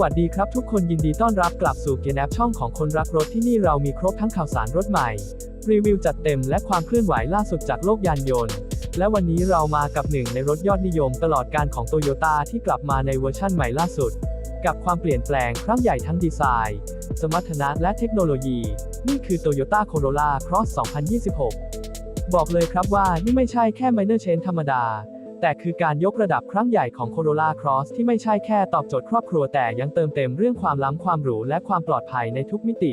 วัสดีครับทุกคนยินดีต้อนรับกลับสู่เกียร์แอปช่องของคนรักรถที่นี่เรามีครบทั้งข่าวสารรถใหม่ รีวิวจัดเต็มและความเคลื่อนไหวล่าสุดจากโลกยานยนต์ และวันนี้เรามากับหนึ่งในรถยอดนิยมตลอดการของโตโยต้าที่กลับมาในเวอร์ชั่นใหม่ล่าสุด กับความเปลี่ยนแปลงครั้งใหญ่ทั้งดีไซน์ สมรรถนะและเทคโนโลยี นี่คือ Toyota Corolla Cross 2026 บอกเลยครับว่านี่ไม่ใช่แค่ minor change ธรรมดา แต่คือการยกระดับครั้งใหญ่ของ Corolla Cross ที่ไม่ใช่แค่ตอบโจทย์ครอบครัวแต่ยังเติมเต็มเรื่องความล้ำความหรูและความปลอดภัยในทุกมิติ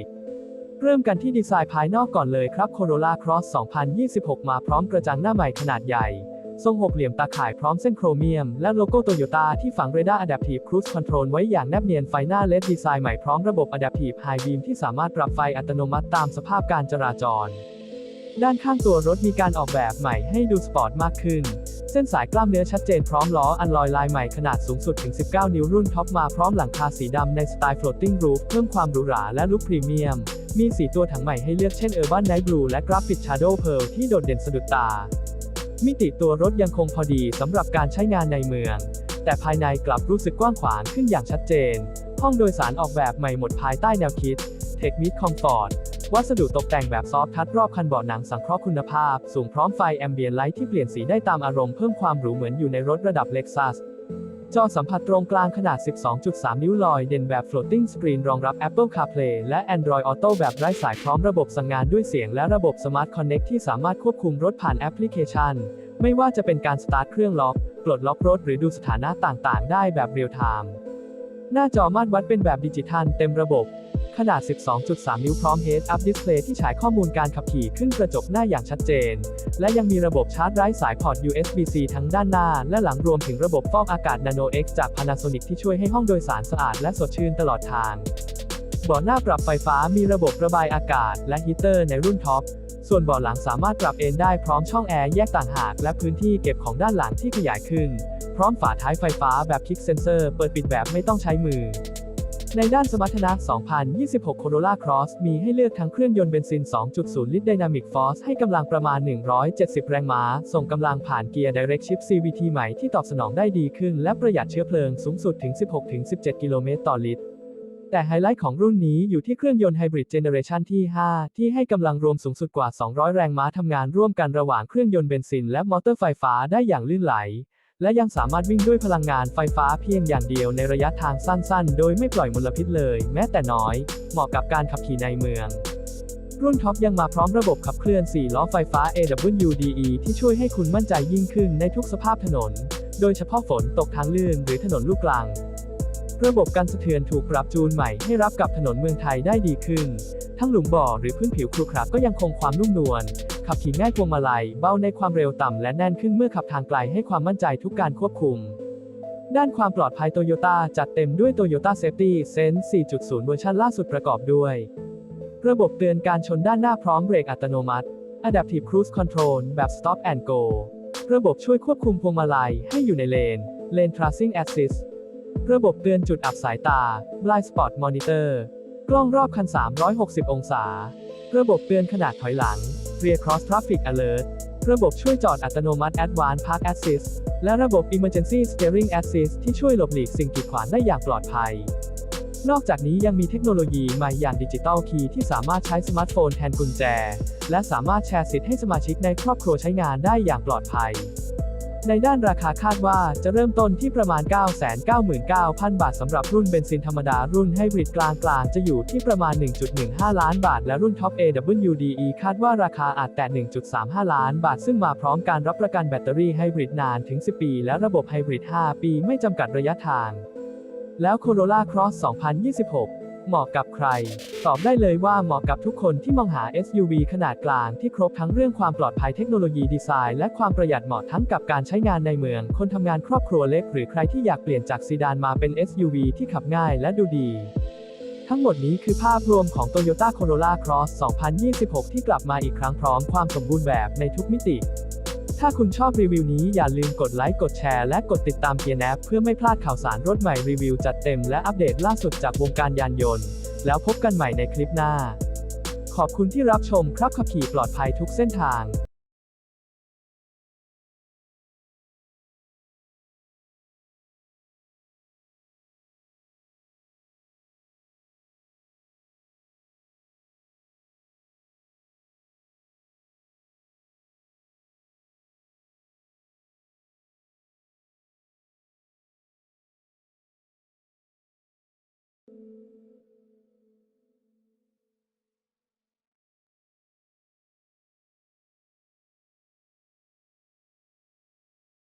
เริ่มกันที่ดีไซน์ภายนอกก่อนเลยครับ Corolla Cross 2026 มาพร้อมกระจังหน้าใหม่ขนาดใหญ่ ทรงหกเหลี่ยมตาข่ายพร้อมเส้นโครเมียม และโลโก้โตโยต้าที่ฝังเรดาร์ Adaptive Cruise Control ไว้อย่างแนบเนียนไฟหน้าเลดดีไซน์ใหม่พร้อมระบบ Adaptive High Beam ที่สามารถปรับไฟอัตโนมัติตามสภาพการจราจร ด้านข้างตัวรถมีการออกแบบใหม่ให้ดูสปอร์ตมากขึ้น เส้นสายกล้ามเนื้อชัดเจนพร้อมล้ออันลอยลายใหม่ขนาดสูงสุดถึง 19 นิ้วรุ่นท็อปมาพร้อมหลังคาสีดำในสไตล์ floating roof เพิ่มความหรูหราและลุคพรีเมียม มี 4 ตัวถังใหม่ให้เลือกเช่น Urban Night Blue และ Graphite Shadow Pearl ที่โดดเด่นสะดุดตา มิติตัวรถยังคงพอดีสำหรับการใช้งานในเมือง แต่ภายในกลับรู้สึกกว้างขวางขึ้นอย่างชัดเจน ห้องโดยสารออกแบบใหม่หมดภายใต้แนวคิด Tech Meet Comfort วัสดุตกแต่งแบบซอฟทัชรอบคันเบาะหนังสังเคราะห์คุณภาพ สูงพร้อมไฟแอมเบียนไลท์ที่เปลี่ยนสีได้ตามอารมณ์เพิ่มความหรูเหมือนอยู่ในรถระดับ Lexus จอสัมผัสตรงกลางขนาด 12.3 นิ้วลอยเด่นแบบ floating screen รองรับ Apple CarPlay และ Android Auto แบบไร้สายพร้อมระบบสั่งงานด้วยเสียงและระบบ Smart Connect ที่สามารถควบคุมรถผ่านแอปพลิเคชัน ไม่ว่าจะเป็นการสตาร์ทเครื่องล็อก ปลดล็อกรถหรือดูสถานะต่างๆ ได้แบบเรียลไทม์ หน้าจอมาตรวัดเป็นแบบดิจิทัลเต็มระบบ ขนาด 12.3 นิ้วพร้อม Head-Up Display ที่ฉายข้อมูลการขับขี่ขึ้นกระจกหน้าอย่างชัดเจน และยังมีระบบชาร์จไร้สายพอร์ต USB-C ทั้งด้านหน้า และหลังรวมถึงระบบฟอกอากาศ Nano X จาก Panasonic ที่ช่วยให้ห้องโดยสารสะอาดและสดชื่นตลอดทางเบาะหน้าปรับไฟฟ้ามีระบบระบายอากาศ และฮีเตอร์ในรุ่นท็อป ส่วนเบาะหลังสามารถปรับเอนได้พร้อมช่องแอร์แยกต่างหาก และพื้นที่เก็บของด้านหลังที่ขยายขึ้น พร้อมฝาท้ายไฟฟ้าแบบคลิกเซนเซอร์ เปิดปิดแบบไม่ต้องใช้มือ ในด้านสมรรถนะ 2026 Corolla Cross มีให้เลือกทั้งเครื่องยนต์เบนซิน 2.0 ลิตร Dynamic Force ให้กำลังประมาณ 170 แรงม้า ส่งกำลังผ่านเกียร์ Direct Shift CVT ใหม่ที่ตอบสนองได้ดีขึ้น และประหยัดเชื้อเพลิงสูงสุดถึง 16-17 กิโลเมตรต่อลิตร แต่ไฮไลท์ของรุ่นนี้อยู่ที่เครื่องยนต์ไฮบริดเจเนเรชันที่ 5 ที่ให้กำลังรวมสูงสุดกว่า 200 แรงม้าทำงานร่วมกันระหว่างเครื่องยนต์เบนซิน และมอเตอร์ไฟฟ้าได้อย่างลื่นไหล และยังสามารถวิ่งด้วยพลังงานไฟฟ้าเพียงอย่างเดียวในระยะทางสั้นๆ โดยไม่ปล่อยมลพิษเลย แม้แต่น้อย เหมาะกับการขับขี่ในเมืองรุ่นท็อปยังมาพร้อมระบบขับเคลื่อน 4 ล้อไฟฟ้า AWDE ที่ช่วยให้คุณมั่นใจยิ่งขึ้นในทุกสภาพถนน โดยเฉพาะฝนตกทางลื่นหรือถนนลูกรัง ระบบการสะเทือนถูกปรับจูนใหม่ให้รับกับถนนเมืองไทยได้ดีขึ้น ทั้งหลุมบ่อหรือพื้นผิวครุขระก็ยังคงความนุ่มนวล ขับขี่ง่ายพวงมาลัยเบาในความเร็วต่ำและแน่นขึ้นเมื่อขับทางไกลให้ความมั่นใจทุกการควบคุม ด้านความปลอดภัยโตโยต้าจัดเต็มด้วย Toyota Safety Sense 4.0 เวอร์ชันล่าสุดประกอบด้วย ระบบเตือนการชนด้านหน้าพร้อมเบรกอัตโนมัติ Adaptive Cruise Control แบบ Stop and Go ระบบช่วยควบคุมพวงมาลัยให้อยู่ในเลน Lane Tracing Assist ระบบเตือนจุดอับสายตา Blind Spot Monitor กล้องรอบคัน 360 องศา ระบบเตือนขนาดถอยหลัง Rear Cross Traffic Alert ระบบช่วยจอดอัตโนมัติ Advanced Park Assist และระบบ Emergency Steering Assist ที่ช่วยหลบหลีกสิ่งกีดขวางได้อย่างปลอดภัย นอกจากนี้ยังมีเทคโนโลยีใหม่อย่างดิจิตอลคีย์ที่สามารถใช้สมาร์ทโฟนแทนกุญแจ และสามารถแชร์สิทธิ์ให้สมาชิกในครอบครัวใช้งานได้อย่างปลอดภัย ในด้านราคาคาดว่าจะเริ่มต้นที่ประมาณ 999,000 บาทสำหรับรุ่นเบนซินธรรมดารุ่นไฮบริดกลางกลางจะอยู่ที่ประมาณ 1.15 ล้านบาท และรุ่นท็อป AWDE คาดว่าราคาอาจแตะ1.35 ล้านบาท ซึ่งมาพร้อมการรับประกันแบตเตอรี่ไฮบริดนานถึง 10 ปี และระบบไฮบริด 5 ปีไม่จำกัดระยะทาง แล้ว Corolla Cross 2026 เหมาะกับใคร ตอบได้เลยว่าเหมาะกับทุกคนที่มองหา SUV ขนาดกลางที่ครบทั้งเรื่องความปลอดภัยเทคโนโลยีดีไซน์และความประหยัดเหมาะทั้งกับการใช้งานในเมือง คนทำงานครอบครัวเล็กหรือใครที่อยากเปลี่ยนจากซีดานมาเป็น SUV ที่ขับง่ายและดูดีทั้งหมดนี้คือภาพรวมของ Toyota Corolla Cross 2026 ที่กลับมาอีกครั้งพร้อมความสมบูรณ์แบบในทุกมิติ ถ้าคุณชอบรีวิวนี้อย่าลืมกดไลค์กดแชร์และกดติดตามเกียร์แอปเพื่อไม่พลาดข่าวสารรถใหม่รีวิวจัดเต็มและอัปเดตล่าสุดจากวงการยานยนต์ แล้วพบกันใหม่ในคลิปหน้า ขอบคุณที่รับชมครับขับขี่ปลอดภัยทุกเส้นทาง